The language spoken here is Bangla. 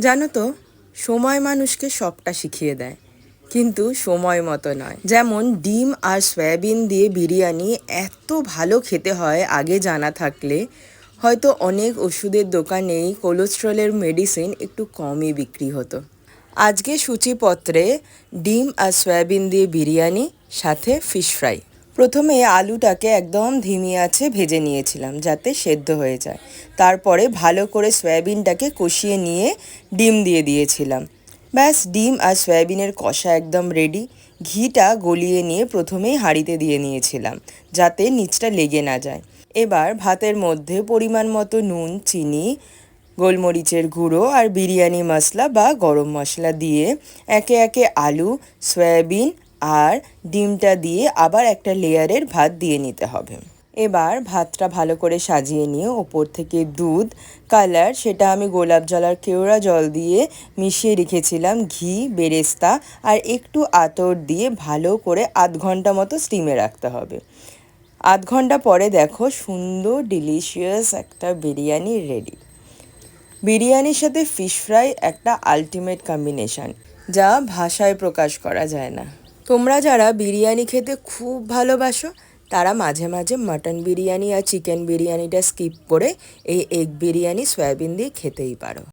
জানো তো, সময় মানুষকে সবটা শিখিয়ে দেয়। কিন্তু সময় মতো নয়। যেমন ডিম আর সয়াবিন দিয়ে বিরিয়ানি এত ভালো খেতে হয় আগে জানা থাকলে, হয়তো অনেক ওষুধের দোকানেই কোলেস্ট্রলের মেডিসিন একটু কমই বিক্রি হতো। আজকে সূচিপত্রে ডিম আর সয়াবিন দিয়ে বিরিয়ানি, সাথে ফিশ ফ্রাই। প্রথমে আলুটাকে একদম ধিমি আছে ভেজে নিয়েছিলাম যাতে সেদ্ধ হয়ে যায়। তারপরে ভালো করে সয়াবিনটাকে কষিয়ে নিয়ে ডিম দিয়ে দিয়েছিলাম। ব্যাস, ডিম আর সয়াবিনের কষা একদম রেডি ঘিটা গলিয়ে নিয়ে প্রথমেই হাঁড়িতে দিয়ে নিয়েছিলাম যাতে নিচটা লেগে না যায়। এবার ভাতের মধ্যে পরিমাণ মতো নুন, চিনি, গোলমরিচের গুঁড়ো আর বিরিয়ানি মশলা বা গরম মশলা দিয়ে একে একে আলু, সয়াবিন আর ডিমটা দিয়ে আবার একটা লেয়ারের ভাত দিয়ে নিতে হবে। এবার ভাতটা ভালো করে সাজিয়ে নিয়ে ওপর থেকে দুধ, কালার সেটা আমি গোলাপ জল আর কেওড়া জল দিয়ে মিশিয়ে রেখেছিলাম ঘি, বেরেস্তা আর একটু আতর দিয়ে ভালো করে আধ ঘণ্টা মতো স্টিমে রাখতে হবে। আধ ঘণ্টা পরে দেখো সুন্দর ডিলিশিয়াস একটা বিরিয়ানি রেডি বিরিয়ানির সাথে ফিশ ফ্রাই একটা আলটিমেট কম্বিনেশন যা ভাষায় প্রকাশ করা যায় না। তোমরা যারা বিরিয়ানি খেতে খুব ভালোবাসো, তারা মাঝে মাঝে মাটন বিরিয়ানি আর চিকেন বিরিয়ানিটা স্কিপ করে এই এগ বিরিয়ানি, সয়াবিন দিয়ে খেতেই পারো।